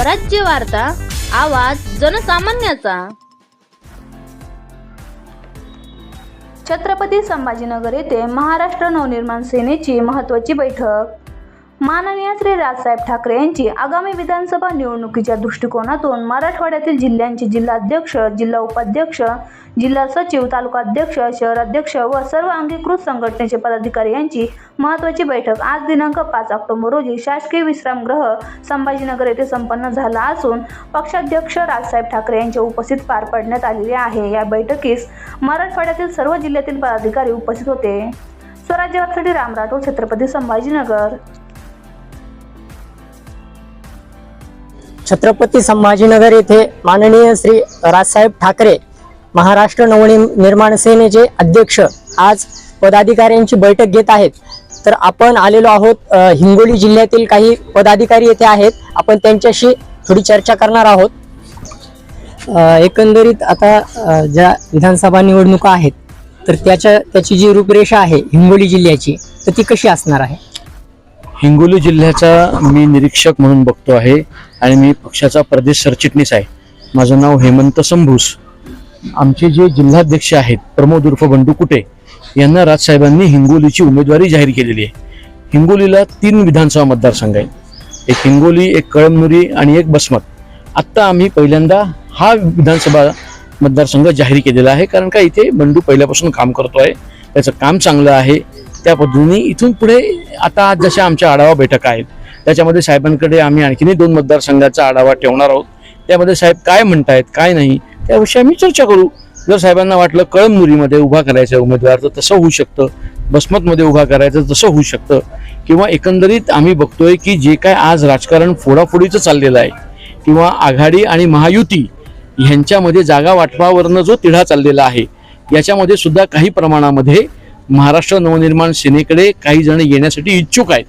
स्वराज्य वार्ता आवाज जनसामान्याचा. छत्रपती संभाजीनगर येथे महाराष्ट्र नवनिर्माण सेनेची महत्त्वाची बैठक. माननीय श्री राजसाहेब ठाकरे यांची आगामी विधानसभा निवडणुकीच्या दृष्टिकोनातून मराठवाड्यातील जिल्ह्यांचे जिल्हाध्यक्ष जिल्हा उपाध्यक्ष जिल्हा सचिव तालुकाध्यक्ष शहराध्यक्ष व सर्व अंगीकृत संघटनेचे पदाधिकारी यांची महत्त्वाची बैठक आज दिनांक पाच ऑक्टोबर रोजी शासकीय विश्रामगृह संभाजीनगर येथे संपन्न झाला असून पक्षाध्यक्ष राजसाहेब ठाकरे यांच्या उपस्थित पार पाडण्यात आलेली आहे. या बैठकीस मराठवाड्यातील सर्व जिल्ह्यातील पदाधिकारी उपस्थित होते. स्वराज्यवासाठी राम राठोड छत्रपती संभाजीनगर. छत्रपती संभाजीनगर येथे माननीय श्री राजसाहेब ठाकरे महाराष्ट्र नवनिर्माण सेनेचे अध्यक्ष आज पदाधिकाऱ्यांची बैठक घेत आहेत. तर आपण आलेलो आहोत हिंगोली जिल्ह्यातील काही पदाधिकारी येथे आहेत. आपण त्यांच्याशी थोडी चर्चा करणार आहोत. एकंदरीत आता ज्या विधानसभा निवडणुका आहेत तर त्याच्या त्याची जी रूपरेषा आहे हिंगोली जिल्ह्याची तर ती कशी असणार आहे? हिंगोली जिल्ह्याचा मी निरीक्षक म्हणून बघतो आहे आणि मी पक्षाचा प्रदेश सरचिटणीस आहे. माझं नाव हेमंत संभूस. आमचे जे जिल्हाध्यक्ष आहेत प्रमोद उर्फ बंडू कुटे यांना राजसाहेबांनी हिंगोलीची उमेदवारी जाहीर केलेली आहे. हिंगोलीला तीन विधानसभा मतदारसंघ आहेत. एक हिंगोली एक कळमनुरी आणि एक बसमत. आत्ता आम्ही पहिल्यांदा हा विधानसभा मतदारसंघ जाहीर केलेला आहे कारण का इथे बंडू पहिल्यापासून काम करतो आहे त्याचं काम चांगलं आहे. त्या पद्धतीने इथून पुढे आता आज जशा आमच्या आढावा बैठका आहेत त्याच्यामध्ये साहेबांकडे आम्ही आणखीनही दोन मतदारसंघाचा आढावा ठेवणार आहोत. त्यामध्ये साहेब काय म्हणतायत काय नाही त्याविषयी आम्ही चर्चा करू. जर साहेबांना वाटलं कळमनुरीमध्ये उभा करायचा उमेदवार तर तसं होऊ शकतं. बसमतमध्ये उभा करायचं तसं होऊ शकतं. किंवा एकंदरीत आम्ही बघतोय की जे काय आज राजकारण फोडाफोडीचं चाललेलं आहे किंवा आघाडी आणि महायुती ह्यांच्यामध्ये जागा वाटपावरनं जो तिढा चाललेला आहे याच्यामध्ये सुद्धा काही प्रमाणामध्ये महाराष्ट्र नवनिर्माण सेनेकडे काही जण येण्यासाठी इच्छुक आहेत.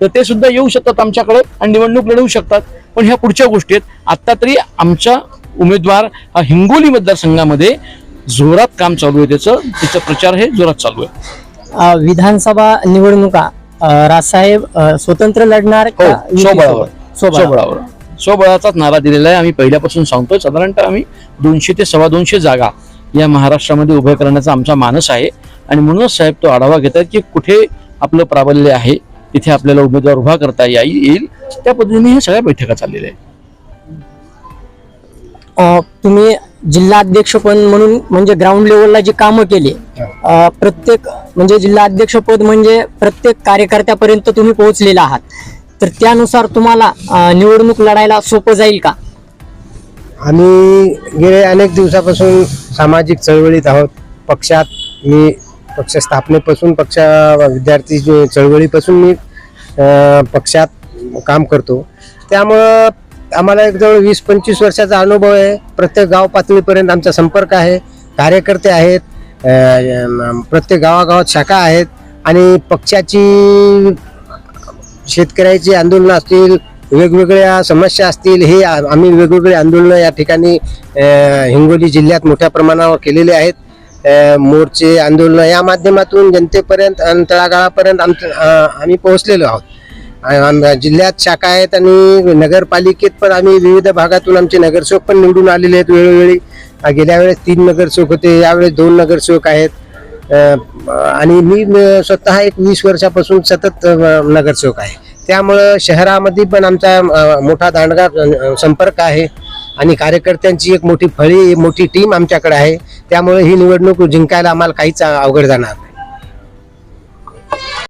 तर ते सुद्धा येऊ शकतात आमच्याकडे आणि निवडणूक लढवू शकतात. पण ह्या पुढच्या गोष्टी आहेत. आत्ता तरी आमचा उमेदवार हा हिंगोली मतदारसंघामध्ये जोरात काम चालू आहे. त्याचं त्याचा प्रचार हे जोरात चालू आहे. विधानसभा निवडणुका राजसाहेब स्वतंत्र लढणार हो स्वबळावर. स्वबळावर. स्वबळाचाच नारा दिलेला आहे. आम्ही पहिल्यापासून सांगतोय. साधारणतः आम्ही दोनशे ते सव्वा दोनशे जागा या महाराष्ट्रामध्ये उभ्या करण्याचा आमचा मानस आहे. आणि म्हणूनच साहेब तो आढावा घेत आहेत की कुठे आपलं प्राबल्य आहे तिथे आपल्याला उमेदवार उभा करता येई- येईल. त्या पद्धतीने हे सगळ्या बैठका चाललेल्या आहेत. अ, तुम्ही जिल्हा अध्यक्ष पण म्हणून म्हणजे ग्राउंड लेवलला जी कामं केली प्रत्येक म्हणजे जिल्हा अध्यक्ष पद म्हणजे प्रत्येक कार्यकर्त्यापर्यंत तुम्ही पोहोचलेला आहात. तर त्यानुसार तुम्हाला निवडणूक लढायला सोपं जाईल का? आम्ही गेले अनेक दिवसापासून सामाजिक चळवळीत आहोत. पक्षात मी पक्ष स्थापनेपासून पक्ष विद्यार्थी चळवळीपासून मी पक्षात काम करतो. त्यामुळं आम्हाला एक जवळ वीस पंचवीस वर्षाचा अनुभव आहे. प्रत्येक गाव पातळीपर्यंत आमचा संपर्क आहे. कार्यकर्ते आहेत. प्रत्येक गावागावात शाखा आहेत. आणि पक्षाची शेतकऱ्याची आंदोलनं असतील वेगवेगळ्या समस्या असतील हे आम्ही वेगवेगळे आंदोलनं या ठिकाणी हिंगोली जिल्ह्यात मोठ्या प्रमाणावर केलेले आहेत. मोर्चे आंदोलनं या माध्यमातून जनतेपर्यंत आणि तळागाळापर्यंत आम्ही पोहोचलेलो आहोत. आम- जिल्ह्यात शाखा आहेत आणि नगरपालिकेत पण आम्ही विविध भागातून आमचे नगरसेवक पण निवडून आलेले आहेत वेळोवेळी. गेल्या वेळेस तीन नगरसेवक होते यावेळेस दोन नगरसेवक आहेत. आणि मी स्वतः एक वीस वर्षापासून सतत नगरसेवक आहे. त्यामुळं शहरामध्ये पण आमचा मोठा दांडगा संपर्क आहे. आणि कार्यकर्त्यांची एक मोठी फळी मोठी टीम आमच्याकडे आहे. त्यामुळे ही निवडणूक जिंकायला आम्हाला काहीच अवघड जाणार.